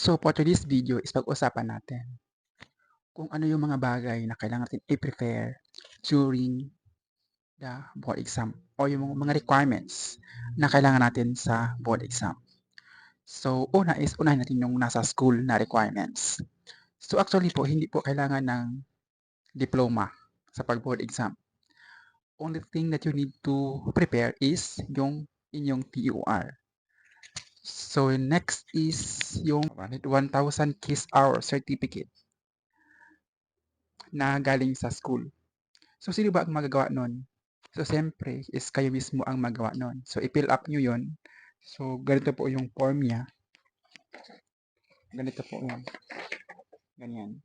So for today's video is pag-usapan natin kung ano yung mga bagay na kailangan natin i-prepare during the board exam o yung mga requirements na kailangan natin sa board exam. So una is unahin natin yung nasa school na requirements. So actually po hindi po kailangan ng diploma sa pag-board exam. Only thing that you need to prepare is yung inyong TOR. So next is yung 1,000 kiss hour certificate na galing sa school. So sino ba ang magagawa nun? So siyempre is kayo mismo ang magawa nun. So i-fill up nyo yon. So ganito po yung form niya. Ganito po yan. Ganyan.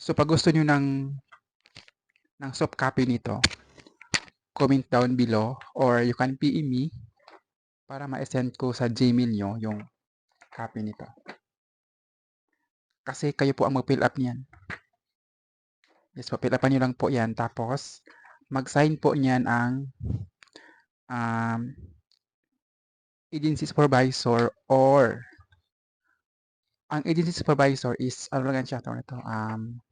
So pag gusto nyo ng ng soft copy nito, comment down below or you can PM me para ma-send ko sa Gmail nyo yung copy nito. Kasi kayo po ang mag-fill up niyan. Yes po, fill upan nyo lang po yan. Tapos, mag-sign po niyan ang um, agency supervisor or ang agency supervisor is, ano lang siya, tawag ito, um,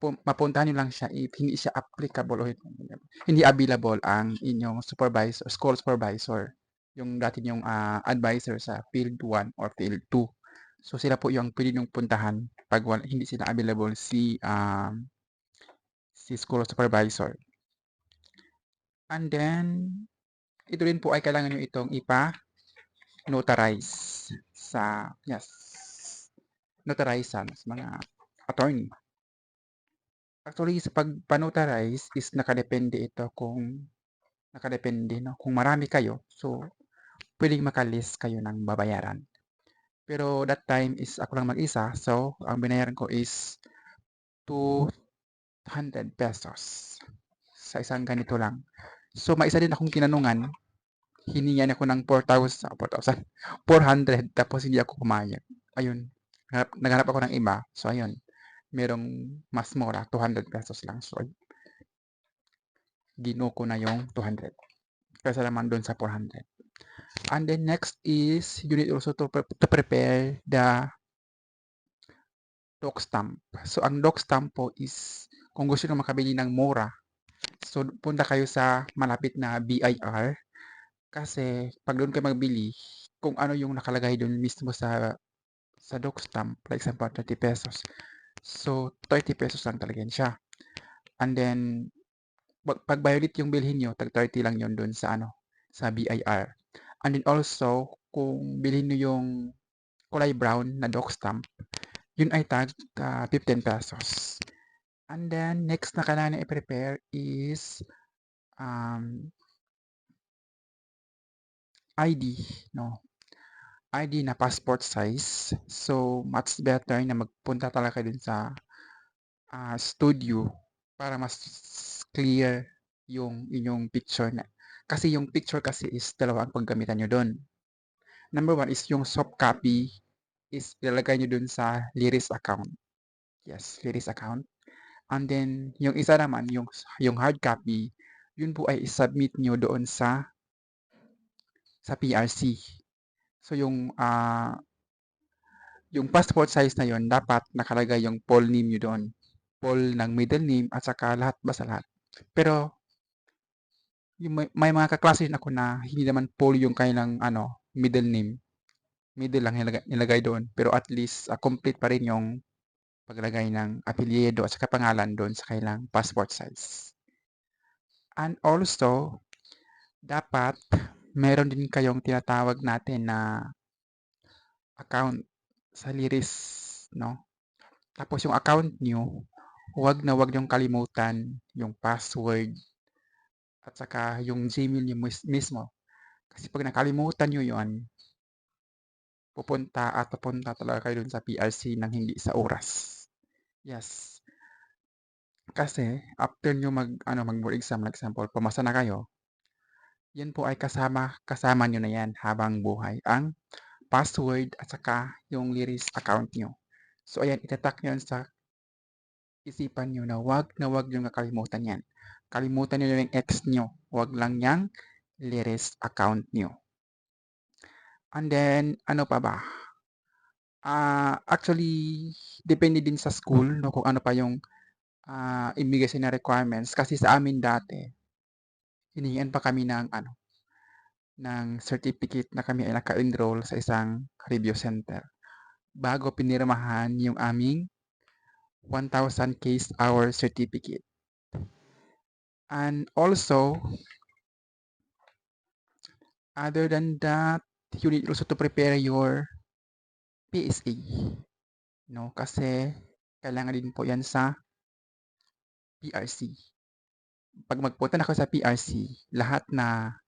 mapuntahan nyo lang siya if hindi siya applicable o hindi available ang inyong supervisor, school supervisor, yung dati yung uh, advisor sa field 1 or field 2. So sila po yung pwede nyong puntahan pag wala, hindi sila available si um, si school supervisor. And then, ito rin po ay kailangan nyo itong ipa-notarize sa, yes, notarize sa mga attorney. Actually, sa pag-notarize is nakadepende ito kung nakadepende, no? Kung marami kayo, so, pwedeng makalis kayo ng babayaran. Pero that time is ako lang mag-isa, so, ang binayaran ko is 200 pesos sa isang ganito lang. So, may isa din akong tinanungan. Hiningan ako ng 4,000, 4,000, 400, tapos hindi ako pumayag. Ayun, naghanap, naghanap ako ng iba. So, ayun, merong mas mura, 200 pesos lang. So, gino ko na yung 200. Kaysa naman doon sa 400. And then next is, you need also to, to prepare the doc stamp. So, ang doc stamp po is, kung gusto nyo makabili ng mura, So, punta kayo sa malapit na BIR. Kasi, pag doon kayo magbili, kung ano yung nakalagay doon mismo sa sa doc stamp, like example, 30 pesos. So, 30 pesos lang talaga yan siya. And then, pag violet yung bilhin nyo, tag 30 lang yon doon sa ano, sa BIR. And then also, kung bilhin nyo yung kulay brown na doc stamp, yun ay tag uh, 15 pesos. And then, next na kailangan na i-prepare is um, ID, no? ID na passport size. So, much better na magpunta talaga din sa uh, studio para mas clear yung inyong picture na. Kasi yung picture kasi is dalawa ang paggamitan nyo doon. Number one is yung soft copy is ilalagay nyo doon sa Liris account. Yes, Liris account. And then, yung isa naman, yung, yung hard copy, yun po ay submit nyo doon sa sa PRC. So, yung uh, yung passport size na yon dapat nakalagay yung full name nyo doon. Full ng middle name at saka lahat basta lahat. Pero, yung may, may mga kaklase ako na hindi naman full yung kailang ano, middle name. Middle lang nilagay, nilagay doon. Pero at least, uh, complete pa rin yung paglagay ng apelyido at saka pangalan doon sa kailang passport size. And also, dapat meron din kayong tinatawag natin na account sa Liris, no? Tapos yung account nyo, huwag na huwag yung kalimutan yung password at saka yung Gmail nyo mismo. Kasi pag nakalimutan nyo yon pupunta at pupunta talaga kayo dun sa PRC nang hindi sa oras. Yes. Kasi after nyo mag ano, mag-board exam, like example, pumasa na kayo, yan po ay kasama kasama nyo na yan habang buhay ang password at saka yung Liris account nyo. So ayan, itatak nyo sa isipan nyo na wag na wag nyo kakalimutan yan. Kalimutan nyo yung X nyo. Wag lang yung Liris account nyo. And then, ano pa ba? Ah, actually, depende din sa school, no, kung ano pa yung ah, ibigay sa na requirements. Kasi sa amin dati, hiningian pa kami ng ano, ng certificate na kami ay naka-enroll sa isang review center bago pinirmahan yung aming 1,000 case hour certificate. And also, other than that, you need also to prepare your PSA. No, kasi kailangan din po yan sa PRC. Pag magpunta na ako sa PRC, lahat na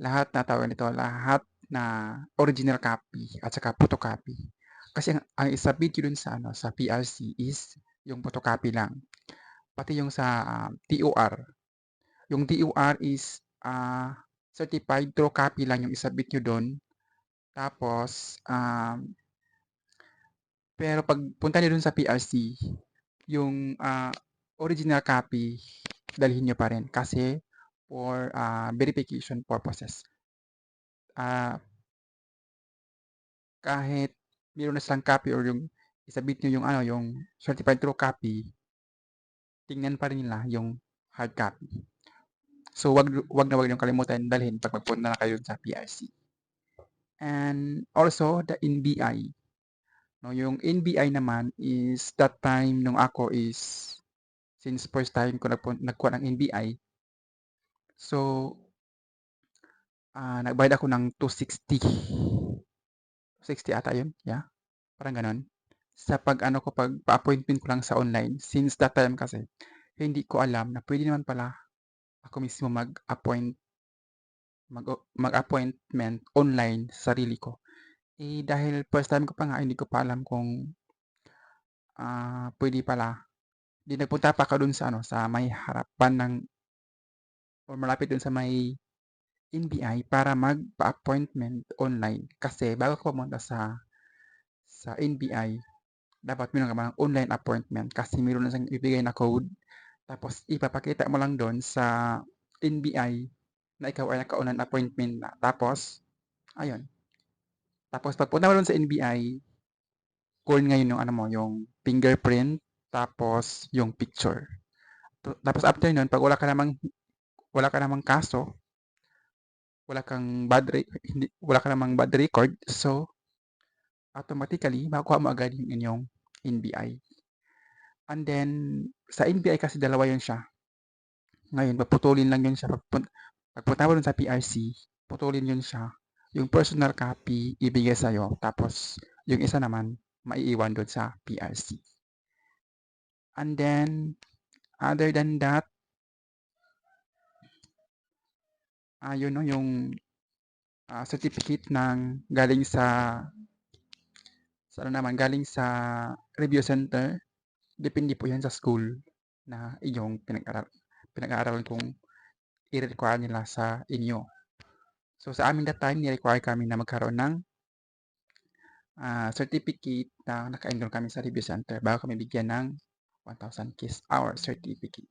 lahat na tawag nito, lahat na original copy at saka photocopy. Kasi ang, ang isubmit yun dun sa ano sa PRC is yung photocopy lang. Pati yung sa ah, TOR. Yung TOR is ah, certified true copy lang yung isubmit nyo doon. Tapos, um, pero pag punta nyo dun sa PRC, yung ah, original copy, dalhin nyo pa rin kasi for ah, verification purposes. Ah, kahit meron na silang copy or yung isubmit nyo yung ano, yung certified true copy, tingnan pa rin nila yung hard copy. So, wag, wag na wag nyo kalimutan dalhin pag magpunta na kayo sa PRC. And also, the NBI. No, yung NBI naman is that time nung ako is since first time ko nagkuha ng NBI. So, ah nagbayad ako ng 260. 260 ata yun. Yeah. Parang ganon. Sa pag ano ko, pag pa-appointment ko lang sa online. Since that time kasi, hindi ko alam na pwede naman pala ako mismo mag-appoint mag, mag-appointment online sa sarili ko. Eh, dahil first time ko pa nga, hindi ko pa alam kung ah pwede pala. Di nagpunta pa ako dun sa ano, sa may harapan ng or malapit dun sa may NBI para magpa-appointment online. Kasi bago ka pumunta sa sa NBI, dapat meron ka ng online appointment kasi meron na siyang ibigay na code. Tapos ipapakita mo lang doon sa NBI na ikaw ay naka-online appointment na. Tapos, ayun. Tapos pagpunta mo doon sa NBI, call ngayon yung ano mo, yung fingerprint, tapos yung picture. Tapos after nun, pag wala ka namang wala ka namang kaso, wala kang bad re- hindi, wala ka namang bad record, so automatically makuha mo agad yung inyong NBI. And then sa NBI kasi dalawa yun siya. Ngayon, paputulin lang yun siya. Pag, pagpunta mo dun sa PRC, putulin yun siya. Yung personal copy, ibigay sa'yo. Tapos, yung isa naman, maiiwan doon sa PRC. And then, other than that, ah yun no, yung ah, certificate ng galing sa sa ano naman, galing sa review center. Depende po yan sa school na inyong pinag-aral, pinag-aaralan kung i-require nila sa inyo. So sa amin that time, ni-require kami na magkaroon ng ah, certificate na naka-enroll kami sa review center bago kami bigyan ng 1,000 kiss hour certificate.